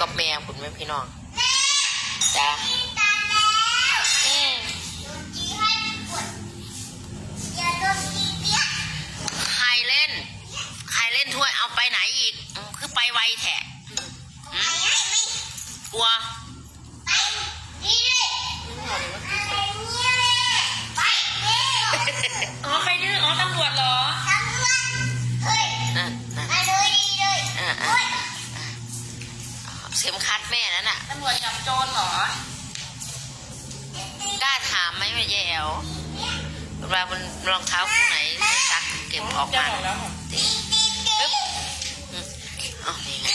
กับแม่คุณแม่พี่น้องจ้าอืมใครเล่น ใครเล่นถ้วยเอาไปไหนอีก คือไปไวแท้อืมกลัว เข็มคัดแม่นั่นน่ะตำรวจจับโจรเหรอกล้าถามไหมแม่แย่วเวลามันรองเท้าคู่ไหนไม่ซักเก็บออกจะมาบอกแล้วปึ๊บอืมอ๋อนี่ไง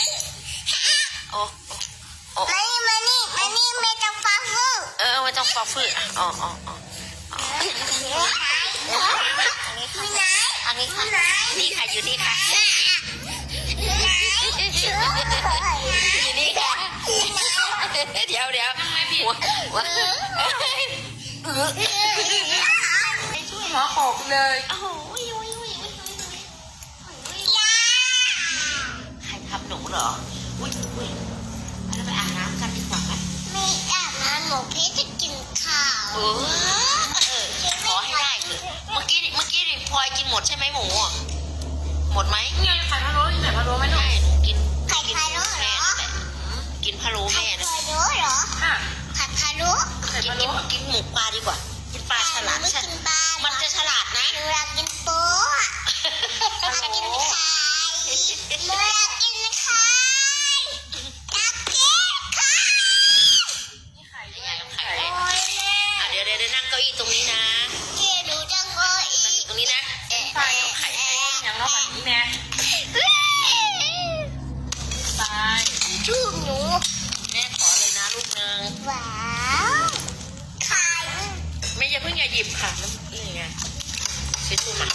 โอ้โอ้โอ้เออไม่ต้องฟอฟื้นอะอ๋ออ๋ออ๋ออ๋ออันนี้ค่ะนี่ค่ะอยู่นี่ค่ะ อยู่นี่ค่ะ เดี๋ยวเดี๋ยวหัวหัวหัวโขกเลยโอ้โหใครทำหนูเหรอ อุ้ยอุ้ยแล้วไปอาบน้ำกันดีกว่าไหมเออเออขอให้ได้เมื่อกี้เมื่อกี้พลอยกินหมดใช่ไหมหมู หมดไหม กินพะกิโล้นกินหมูปลาดีกว่า กินปลาฉลาดไม่ใช่กินปลามันจะฉลาดนะหนูอยากกินโป๊ะอยากกินไข่หนูอยากกินไข่อยากกินไข่นี่ไข่ยายเอาไข่โอ้ให้ยแม่อะเดี๋ยวเดี๋ยวเดี๋ยวนั่งเก้าอี้ตรงนี้นะเจ๊หนูจะงออีกตรงนี้นะเอ๊ะไข่ไข่อย่างน้องแบบนี้แม่ไป ชูบหนู แม่ขอเลยนะลูกนึง ว้าวไข่ แม่ อย่าเพิ่งอย่าหยิบค่ะน้ำนี่ไงเช็ดตัวมา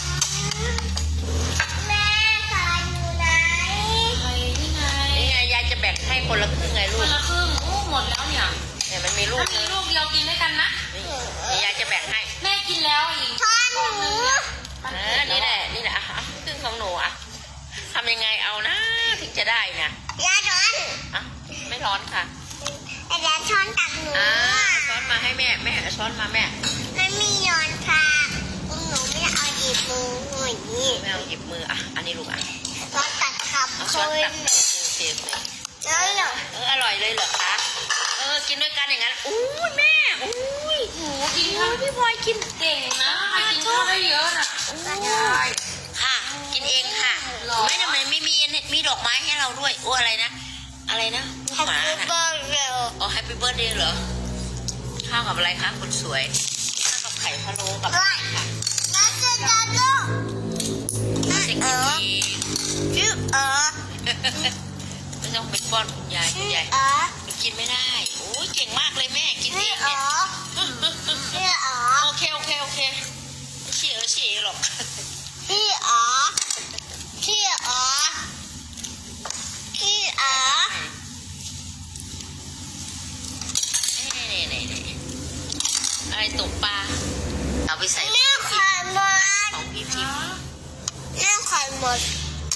แม่ไข่อยู่ไหนไข่นี่ไงนี่ไงยายจะแบ่งให้คนละครึ่งไงลูคกนละครึ่งโอ้หมดแล้วเนี่ยเนี่ยมันมีลูถ้ากมีนึงลูกเดียวกินด้วยกันนะ นี่นี่ยายจะแบ่งให้แม่กินแล้วอีกช้อนหนูมันเอเผ็อดนี่แหวละนี่แหละอะครึ่งของหนูอะทำยังไงเอานะถึงจะได้นะยาช้อนอะไม่ร้อนค่ะ แต่ยาช้อนตักหนูอ่าอะช้อนมาให้แม่แม่เอาช้อนมาแม่ มันมีนอนค่ะหนูไม่ได้เอาหยิบมือหน่อยนี่ แม่เอาหยิ บมืออะ อันนี้ลูกอะช้อนตักครับเอาคช้อนนตักเทเลยแล้วเหรอเอออร่อยเลยเหรอคะเออกินด้วยกันอย่างนั้นอู้ยแม่อู้ยหนูกินโอ้ข้าวยพี่พลอยกินเก่งนะใครกินข้าวได้เยอะน่ะยายค่ะ กินเองค่ะหรอไม่ทำไมไม่มีมีดอกไม้ให้เราด้วยโอ้อะไรนะอะไรนะลูกหมาแฮปปี้น่ะเบิร์ดเดย์อ๋อแฮปปี้เบิร์ดเดย์เหรอข้าวกับอะไรคะคนสวยข้าวกับไข่พะโล้กับค่ะ ต้องไปป้อนคุณยายคุณยายเออกินไม่ได้โอ้ยเก่งมากเลยแม่กินเอชื่องเอเนี่ยอชื่อเออโอเคโอเคโอเคไม่เฉียวเฉียวหรอกชื่อเออชื่อเออชื่อเออนี่นี่นี่นี่อะไรตกปลาเอาไปใส่แม่ไข่หมดของพี่พิมพ์แม่ไข่หมด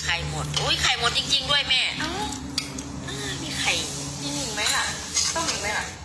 ไข่หมดอุ้ยไข่หมดจริง ๆ ด้วยแม่เอ้า 都明白了